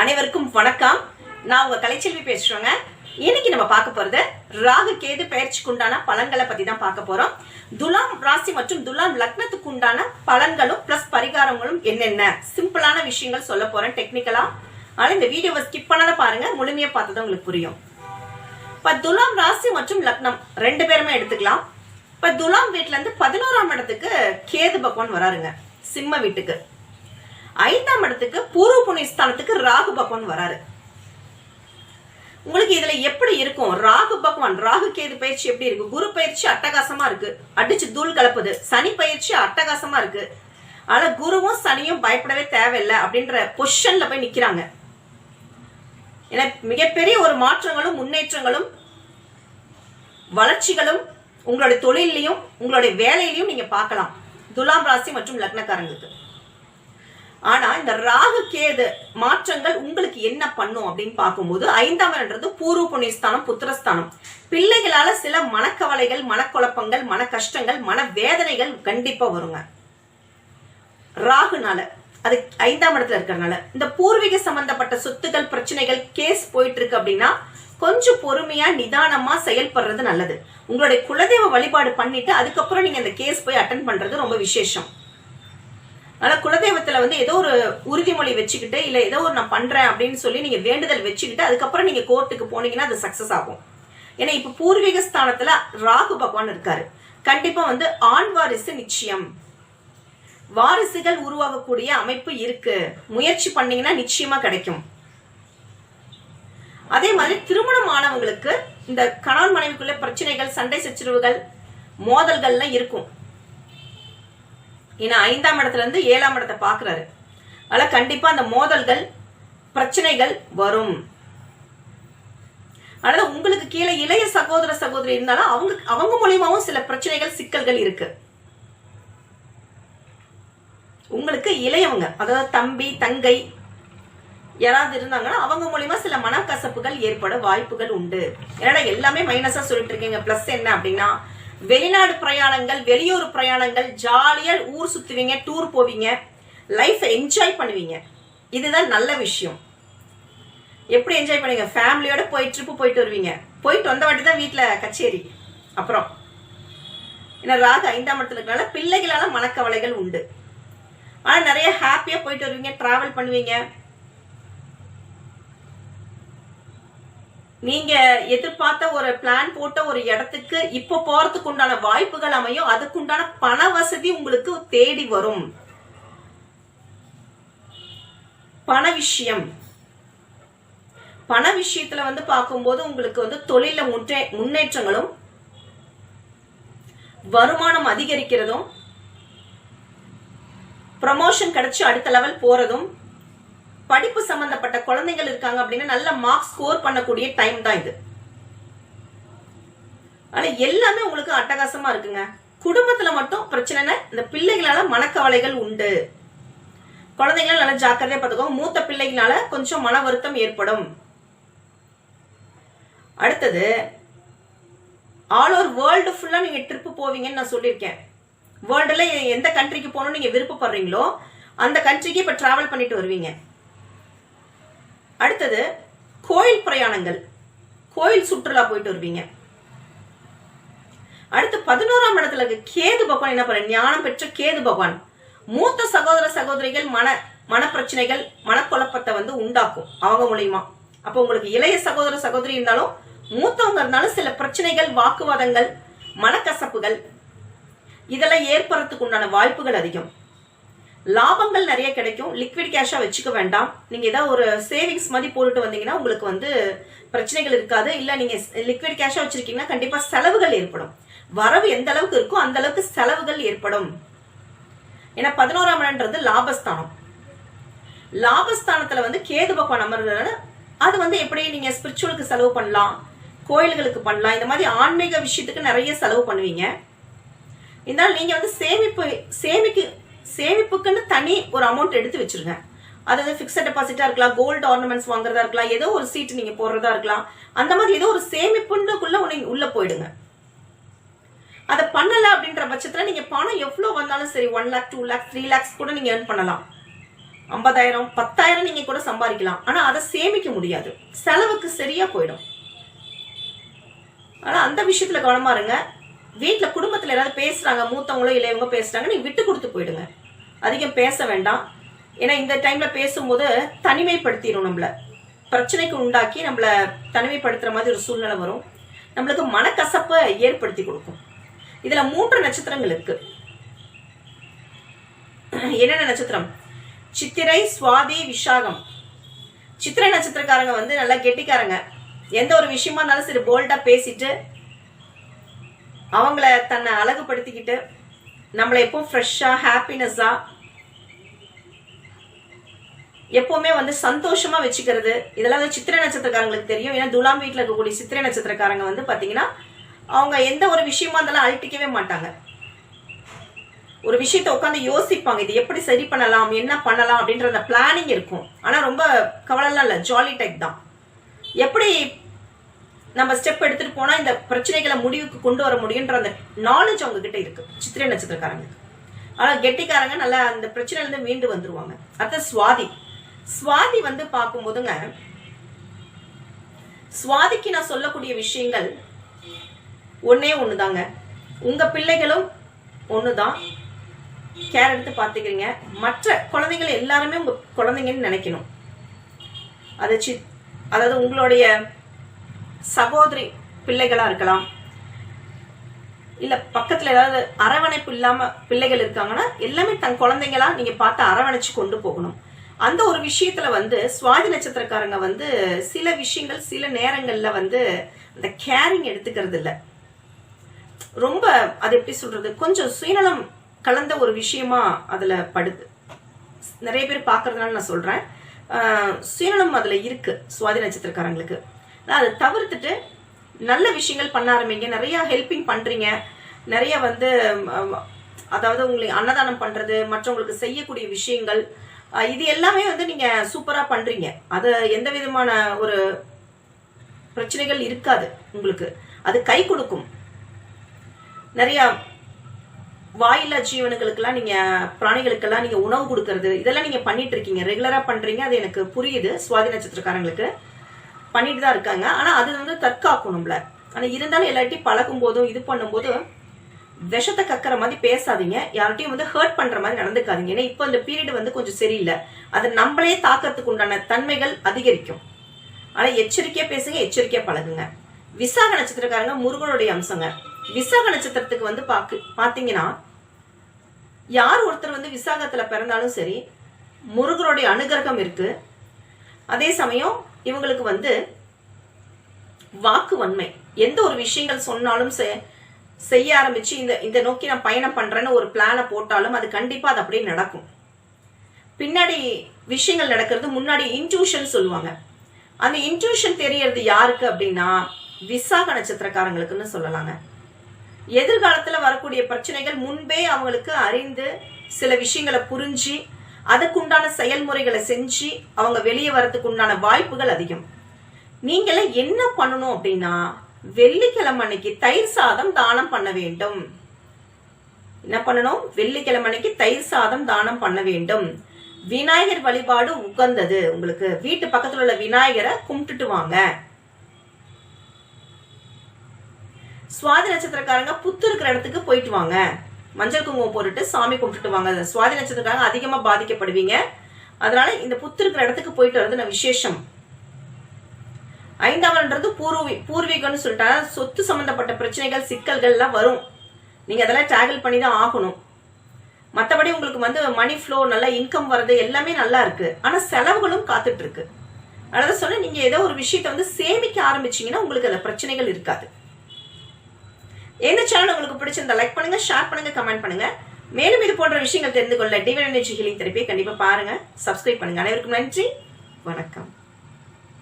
அனைவருக்கும் வணக்கம். நான் உங்க கலைச்செல்வி பேசுறேங்க. இன்னைக்கு நம்ம பார்க்க போறது ராகு கேது பயிற்சிக்கு உண்டான பலன்களை பத்தி தான் பார்க்க போறோம். துலாம் ராசி மற்றும் துலாம் லக்னத்துக்கு உண்டான பலன்களும் பிளஸ் பரிகாரங்களும் என்னென்ன? சிம்பிளான விஷயங்கள் சொல்ல போறேன் டெக்னிக்கலா அதனால இந்த வீடியோவை ஸ்கிப் பண்ணாத பாருங்க. முழுமையா பார்த்தது உங்களுக்கு புரியும். இப்ப துலாம் ராசி மற்றும் லக்னம் ரெண்டு பேருமே எடுத்துக்கலாம். இப்ப துலாம் வீட்டுல இருந்து பதினோராம் இடத்துக்கு கேது பகவான் வராருங்க. சிம்ம வீட்டுக்கு. ஐந்தாம் இடத்துக்கு பூர்வ புண்ணிய ஸ்தானத்துக்கு ராகு பகவான் வராரு. உங்களுக்கு இதுல எப்படி இருக்கும்? ராகு பகவான் ராகு கேது பயிற்சி எப்படி இருக்கு? குரு பயிற்சி அட்டகாசமா இருக்கு. அடிச்சு தூள் கலப்புது. சனி பயிற்சி அட்டகாசமா இருக்கு. ஆனா குருவும் சனியும் பயப்படவே தேவையில்லை அப்படின்ற பொசிஷன்ல போய் நிக்கிறாங்க. ஏன்னா மிகப்பெரிய ஒரு மாற்றங்களும் முன்னேற்றங்களும் வளர்ச்சிகளும் உங்களுடைய தொழிலையும் உங்களுடைய வேலையிலையும் நீங்க பார்க்கலாம். துலாம் ராசி மற்றும் லக்னக்காரங்களுக்கு. ஆனா இந்த ராகு கேது மாற்றங்கள் உங்களுக்கு என்ன பண்ணும் அப்படின்னு பார்க்கும்போது ஐந்தாவதுன்றது பூர்வ புண்ணியஸ்தானம் புத்திரஸ்தானம். பிள்ளைகளால சில மனக்கவலைகள் மனக்குழப்பங்கள் மன கஷ்டங்கள் மன வேதனைகள் கண்டிப்பா வருங்க. ராகுனால அது ஐந்தாம் இடத்துல இருக்கிறனால. இந்த பூர்வீக சம்பந்தப்பட்ட சொத்துக்கள் பிரச்சனைகள் கேஸ் போயிட்டு இருக்கு அப்படின்னா கொஞ்சம் பொறுமையா நிதானமா செயல்படுறது நல்லது. உங்களுடைய குலதெய்வ வழிபாடு பண்ணிட்டு அதுக்கப்புறம் நீங்க இந்த கேஸ் போய் அட்டன் பண்றது ரொம்ப விசேஷம். ஆனா குலதெய்வத்துல வந்து ஏதோ ஒரு உறுதிமொழி வச்சுக்கிட்டு இல்ல ஏதோ ஒரு நான் பண்றேன் அப்படின்னு சொல்லி நீங்க வேண்டுதல் வச்சுக்கிட்டு அதுக்கப்புறம் நீங்க கோர்ட்டுக்கு போனீங்கன்னா அது சக்சஸ் ஆகும். ஏன்னா இப்ப பூர்வீக ஸ்தானத்துல ராகு பகவான் இருக்காரு. கண்டிப்பா வந்து ஆண் வாரிசு நிச்சயம். வாரிசுகள் உருவாகக்கூடிய அமைப்பு இருக்கு. முயற்சி பண்ணீங்கன்னா நிச்சயமா கிடைக்கும். அதே மாதிரி திருமணம் ஆனவங்களுக்கு இந்த கணவன் மனைவிக்குள்ள பிரச்சனைகள் சண்டை சச்சரவுகள் மோதல்கள்லாம் இருக்கும். ஏன்னா ஐந்தாம் இடத்துல இருந்து ஏழாம் இடத்தை பாக்குறாரு அதனால கண்டிப்பா அந்த மோதல்கள் பிரச்சனைகள் வரும். அதனால உங்களுக்கு கீழே இளைய சகோதர சகோதரி இருந்தாலும் அவங்க அவங்க மூலியமாவும் சில பிரச்சனைகள் சிக்கல்கள் இருக்கு. உங்களுக்கு இளையவங்க அதாவது தம்பி தங்கை யாராவது இருந்தாங்கன்னா அவங்க மூலியமா சில மனக்கசப்புகள் ஏற்பட வாய்ப்புகள் உண்டு. ஏன்னா எல்லாமே மைனஸா சொல்லிட்டு இருக்கீங்க. பிளஸ் என்ன அப்படின்னா வெளிநாடு பிரயாணங்கள் வெளியூர் பிரயாணங்கள் ஜாலியா ஊர் சுத்துவீங்க டூர் போவீங்க லைஃப் என்ஜாய் பண்ணுவீங்க. இதுதான் நல்ல விஷயம். எப்படி என்ஜாய் பண்ணுவீங்க? ஃபேமிலியோட போய் ட்ரிப்பு போயிட்டு வருவீங்க. போயிட்டு வந்த வாட்டி தான் வீட்டில் கச்சேரி. அப்புறம். ஏன்னா ராகு ஐந்தாம் இடத்துல இருக்கனால பிள்ளைகளால மனக்கவலைகள் உண்டு. ஆனா நிறைய ஹாப்பியா போயிட்டு வருவீங்க டிராவல் பண்ணுவீங்க. நீங்க எதிர்பார்த்த ஒரு பிளான் போட்ட ஒரு இடத்துக்கு இப்போ போறதுக்கு உண்டான வாய்ப்புகள் அமையும். அதுக்குண்டான பண வசதி உங்களுக்கு தேடி வரும். பண விஷயம். பண விஷயத்துல வந்து பார்க்கும்போது உங்களுக்கு வந்து தொழில முன்னே முன்னேற்றங்களும் வருமானம் அதிகரிக்கிறதும் ப்ரமோஷன் கிடைச்சு அடுத்த லெவல் போறதும் படிப்பு சம்பந்தப்பட்ட குழந்தைகள் இருக்காங்க அப்படின்னா நல்ல மார்க் ஸ்கோர் பண்ணக்கூடிய டைம் தான் இது. ஆனா எல்லாமே உங்களுக்கு அட்டகாசமா இருக்குங்க. குடும்பத்துல மட்டும் பிரச்சனை இந்த பிள்ளைகளால மனக்கவலைகள் உண்டு. குழந்தைகள் நல்லா ஜாக்கிரதையா பார்த்துக்கோங்க. மூத்த பிள்ளைகளால கொஞ்சம் மன வருத்தம் ஏற்படும். அடுத்தது ஆல் ஓவர் வேர்ல்டு ஃபுல்லா நீங்க ட்ரிப் போவீங்கன்னு நான் சொல்லியிருக்கேன். வேர்ல்டுல எந்த கண்ட்ரிக்கு போகணும்னு நீங்க விருப்பப்படுறீங்களோ அந்த கண்ட்ரிக்கு இப்ப டிராவல் பண்ணிட்டு வருவீங்க. அடுத்தது கோயில் பிரயாணங்கள். கோயில் சுற்றுலா போயிட்டு வருவீங்க. அடுத்து பதினோராம் இடத்துல இருக்க கேது பகவான் என்ன பண்ண ஞானம் பெற்ற கேது பகவான். மூத்த சகோதர சகோதரிகள் மன மனப்பிரச்சனைகள் மனக்குழப்பத்தை வந்து உண்டாக்கும் அவங்க மூலியமா. அப்போ உங்களுக்கு இளைய சகோதர சகோதரி இருந்தாலும் மூத்தவங்க இருந்தாலும் சில பிரச்சனைகள் வாக்குவாதங்கள் மனக்கசப்புகள் இதெல்லாம் ஏற்படுறதுக்கு உண்டான வாய்ப்புகள் அதிகம். லாபங்கள் நிறைய கிடைக்கும். லிக்விட் கேஷா வச்சுக்க வேண்டாம். நீங்க ஏதாவது ஒரு சேவிங்ஸ் மாதிரி போட்டுட்டு வந்தீங்கன்னா உங்களுக்கு வந்து பிரச்சனைகள் இருக்காது. இல்ல நீங்க லிக்விட் கேஷா வச்சிருக்கீங்கன்னா கண்டிப்பா செலவுகள் ஏற்படும். வரவு எந்த அளவுக்கு இருக்கோ அந்த அளவுக்கு செலவுகள் ஏற்படும். ஏன்னா பதினோராம் இடம்ன்றது லாபஸ்தானம். லாபஸ்தானத்துல வந்து கேது பகவான் அமர்றதுனால அது வந்து எப்படி நீங்க ஸ்பிரிச்சுவலுக்கு செலவு பண்ணலாம் கோயில்களுக்கு பண்ணலாம் இந்த மாதிரி ஆன்மீக விஷயத்துக்கு நிறைய செலவு பண்ணுவீங்க. இருந்தாலும் நீங்க வந்து சேமிப்பு சேமிக்கு சேமிப்புக்குன்னு தனி ஒரு அமௌண்ட் எடுத்து வச்சிருங்க. அதாவது பிக்சட் டெபாசிட்டா இருக்கலாம் கோல்டு ஆர்னமெண்ட்ஸ் வாங்குறதா இருக்கலாம் ஏதோ ஒரு சீட் நீங்க போடுறதா இருக்கலாம். அந்த மாதிரி ஏதோ ஒரு சேமிப்புண்டுக்குள்ள உன்னை உள்ள போயிடுங்க. அதை பண்ணல அப்படின்ற பட்சத்துல நீங்க பணம் எவ்வளவு வந்தாலும் சரி one lakh two lakh three lakhs கூட நீங்க ஏர்ன் பண்ணலாம். ஐம்பதாயிரம் பத்தாயிரம் நீங்க கூட சம்பாதிக்கலாம். ஆனா அதை சேமிக்க முடியாது. செலவுக்கு சரியா போயிடும். ஆனா அந்த விஷயத்துல கவனமா இருங்க. வீட்டில் குடும்பத்துல யாராவது பேசுறாங்க மூத்தவங்களோ இளையவங்க பேசுறாங்க நீங்க விட்டு கொடுத்து போயிடுங்க. அதிகம் பேச வேண்டாம். ஏன்னா இந்த டைம்ல பேசும்போது தனிமைப்படுத்திடும் நம்மள. பிரச்சனைக்கு உண்டாக்கி நம்மள தனிமைப்படுத்துற மாதிரி ஒரு சூழ்நிலை வரும். நம்மளுக்கு மனக்கசப்பை ஏற்படுத்தி கொடுக்கும். இதுல மூன்று நட்சத்திரங்கள் இருக்கு. என்னென்ன நட்சத்திரம்? சித்திரை சுவாதி விஷாகம். சித்திரை நட்சத்திரக்காரங்க வந்து நல்லா கெட்டிக்காரங்க. எந்த ஒரு விஷயமா இருந்தாலும் சரி போல்டா பேசிட்டு அவங்கள தன்னை அழகுபடுத்திக்கிட்டு நம்மளை எப்போ ஃப்ரெஷ்ஷாக ஹாப்பினஸ்ஸாக எப்போவுமே வந்து சந்தோஷமா வச்சுக்கிறது. இதெல்லாம் வந்து சித்திரை நட்சத்திரக்காரங்களுக்கு தெரியும். ஏன்னா துலாம் வீட்டில் இருக்கக்கூடிய சித்திரை நட்சத்திரக்காரங்க வந்து பார்த்தீங்கன்னா அவங்க எந்த ஒரு விஷயமா இருந்தாலும் அழட்டிக்கவே மாட்டாங்க. ஒரு விஷயத்த உட்காந்து யோசிப்பாங்க. இது எப்படி சரி பண்ணலாம்? என்ன பண்ணலாம்? அப்படின்ற அந்த பிளானிங் இருக்கும். ஆனால் ரொம்ப கவலைலாம் இல்லை. ஜாலி டைப் தான். எப்படி நம்ம ஸ்டெப் எடுத்துட்டு போனா இந்த பிரச்சனைகளை முடிவுக்கு கொண்டு வர முடியுன்ற அந்த நாலேஜ் அவங்க கிட்ட இருக்கு. சித்திரை நட்சத்திரக்காரங்க. ஆனா கெட்டிக்காரங்க நல்லா அந்த பிரச்சனைல இருந்து மீண்டு வந்துருவாங்க. அடுத்த சுவாதி. சுவாதி வந்து பார்க்கும்போதுங்க சுவாதிக்கு நான் சொல்லக்கூடிய விஷயங்கள் ஒன்னே ஒண்ணுதாங்க. உங்க பிள்ளைகளும் ஒண்ணுதான். கேர் எடுத்து பார்த்துக்கிறீங்க. மற்ற குழந்தைகள் எல்லாருமே உங்க குழந்தைங்கன்னு நினைக்கணும். அது சி அதாவது உங்களுடைய சகோதரி பிள்ளைகளா இருக்கலாம். இல்ல பக்கத்துல ஏதாவது அரவணைப்பு இல்லாம பிள்ளைகள் இருக்காங்கன்னா எல்லாமே தன் குழந்தைங்களா நீங்க பார்த்து அரவணைச்சு கொண்டு போகணும். அந்த ஒரு விஷயத்துல வந்து சுவாதி நட்சத்திரக்காரங்க வந்து சில விஷயங்கள் சில நேரங்கள்ல வந்து அந்த கேரிங் எடுத்துக்கிறது இல்ல. ரொம்ப அது எப்படி சொல்றது? கொஞ்சம் சுயநலம் கலந்த ஒரு விஷயமா அதுல படுது. நிறைய பேர் பாக்குறதுனால நான் சொல்றேன். சுயநலம் அதுல இருக்கு சுவாதி நட்சத்திரக்காரங்களுக்கு. அதை தவிர்த்துட்டு நல்ல விஷயங்கள் பண்ண ஆரம்பிங்க. நிறைய ஹெல்பிங் பண்றீங்க. நிறைய வந்து அதாவது உங்களுக்கு அன்னதானம் பண்றது மற்றவங்களுக்கு செய்யக்கூடிய விஷயங்கள் இது எல்லாமே வந்து நீங்க சூப்பரா பண்றீங்க. அது எந்த விதமான ஒரு பிரச்சனைகள் இருக்காது உங்களுக்கு. அது கை கொடுக்கும். நிறைய வாயில்லா ஜீவனுங்களுக்கெல்லாம் நீங்க பிராணிகளுக்கெல்லாம் நீங்க உணவு கொடுக்கறது இதெல்லாம் நீங்க பண்ணிட்டு இருக்கீங்க. ரெகுலரா பண்றீங்க. அது எனக்கு புரியுது சுவாதி நட்சத்திரக்காரங்களுக்கு. பண்ணிட்டு தான் இருக்காங்க. ஆனா அது வந்து தற்காக்கும் நம்மள ஆனா இருந்தாலும் எல்லார்ட்டையும் பழகும் போதும் இது பண்ணும்போதும் விஷத்தை கக்கிற மாதிரி பேசாதீங்க. யார்ட்டையும் வந்து ஹர்ட் பண்ற மாதிரி நடந்துக்காதீங்க. ஏன்னா இப்போ இந்த பீரியட் வந்து கொஞ்சம் சரியில்லை. அது நம்மளே தாக்கறதுக்கு உண்டான தன்மைகள் அதிகரிக்கும். ஆனா எச்சரிக்கையா பேசுங்க எச்சரிக்கையா பழகுங்க. விசாக நட்சத்திரக்காரங்க முருகனுடைய அம்சங்க. விசாக நட்சத்திரத்துக்கு வந்து பாக்கு பாத்தீங்கன்னா யார் ஒருத்தர் வந்து விசாகத்துல பிறந்தாலும் சரி முருகனுடைய அனுகிரகம் இருக்கு. அதே சமயம் இவங்களுக்கு வந்து வாக்கு வன்மை எந்த ஒரு விஷயங்கள் சொன்னாலும் செய்ய ஆரம்பிச்சு இந்த இந்த நோக்கி நான் பயணம் பண்றேன்னு ஒரு பிளானை போட்டாலும் அது கண்டிப்பா அது அப்படியே நடக்கும். பின்னாடி விஷயங்கள் நடக்கிறது முன்னாடி இன்ட்யூஷன் சொல்லுவாங்க. அந்த இன்ட்யூஷன் தெரியறது யாருக்கு அப்படின்னா விசாக நட்சத்திரக்காரங்களுக்குன்னு சொல்லலாங்க. எதிர்காலத்துல வரக்கூடிய பிரச்சனைகள் முன்பே அவங்களுக்கு அறிந்து சில விஷயங்களை புரிஞ்சு அதுக்குண்டான செயல்முறைகளை செஞ்சு அவங்க வெளியே வரதுக்கு உண்டான வாய்ப்புகள் அதிகம். நீங்கள என்ன பண்ணணும் அப்படின்னா வெள்ளிக்கிழமை அன்னைக்கு தயிர் சாதம் தானம் பண்ண வேண்டும். என்ன பண்ணணும்? வெள்ளிக்கிழமை அன்னைக்கு தயிர் சாதம் தானம் பண்ண வேண்டும். விநாயகர் வழிபாடு உகந்தது. உங்களுக்கு வீட்டு பக்கத்துல உள்ள விநாயகரை கும்பிட்டுட்டு வாங்க. சுவாதி நட்சத்திரக்காரங்க புத்து இருக்கிற இடத்துக்கு போயிட்டு வாங்க. மஞ்சள் குங்குமம் போட்டுட்டு சாமி கும்பிட்டுட்டு வாங்க. சுவாதி நட்சத்திரக்காரங்க அதிகமா பாதிக்கப்படுவீங்க. அதனால இந்த புத்து இருக்கிற இடத்துக்கு போயிட்டு வர்றது நான் விசேஷம். ஐந்தாவதுன்றது பூர்வீ பூர்வீகம்னு சொல்லிட்டா சொத்து சம்பந்தப்பட்ட பிரச்சனைகள் சிக்கல்கள் எல்லாம் வரும். நீங்க அதெல்லாம் டேக்கிள் பண்ணி தான் ஆகணும். மற்றபடி உங்களுக்கு வந்து மணி ஃப்ளோ நல்லா இன்கம் வர்றது எல்லாமே நல்லா இருக்கு. ஆனா செலவுகளும் காத்துட்டு இருக்கு. அதாவது சொல்ல நீங்க ஏதோ ஒரு விஷயத்த வந்து சேமிக்க ஆரம்பிச்சீங்கன்னா உங்களுக்கு அந்த பிரச்சனைகள் இருக்காது. எந்த சேனல் உங்களுக்கு பிடிச்சிருந்தா லைக் பண்ணுங்க ஷேர் பண்ணுங்க கமெண்ட் பண்ணுங்க. மேலும் இது போன்ற விஷயங்கள் தெரிந்து கொள்ள டிவன் எனர்ஜி ஹீலிங் தெரப்பியை கண்டிப்பா பாருங்க. சப்ஸ்கிரைப் பண்ணுங்க. அனைவருக்கும் நன்றி. வணக்கம்.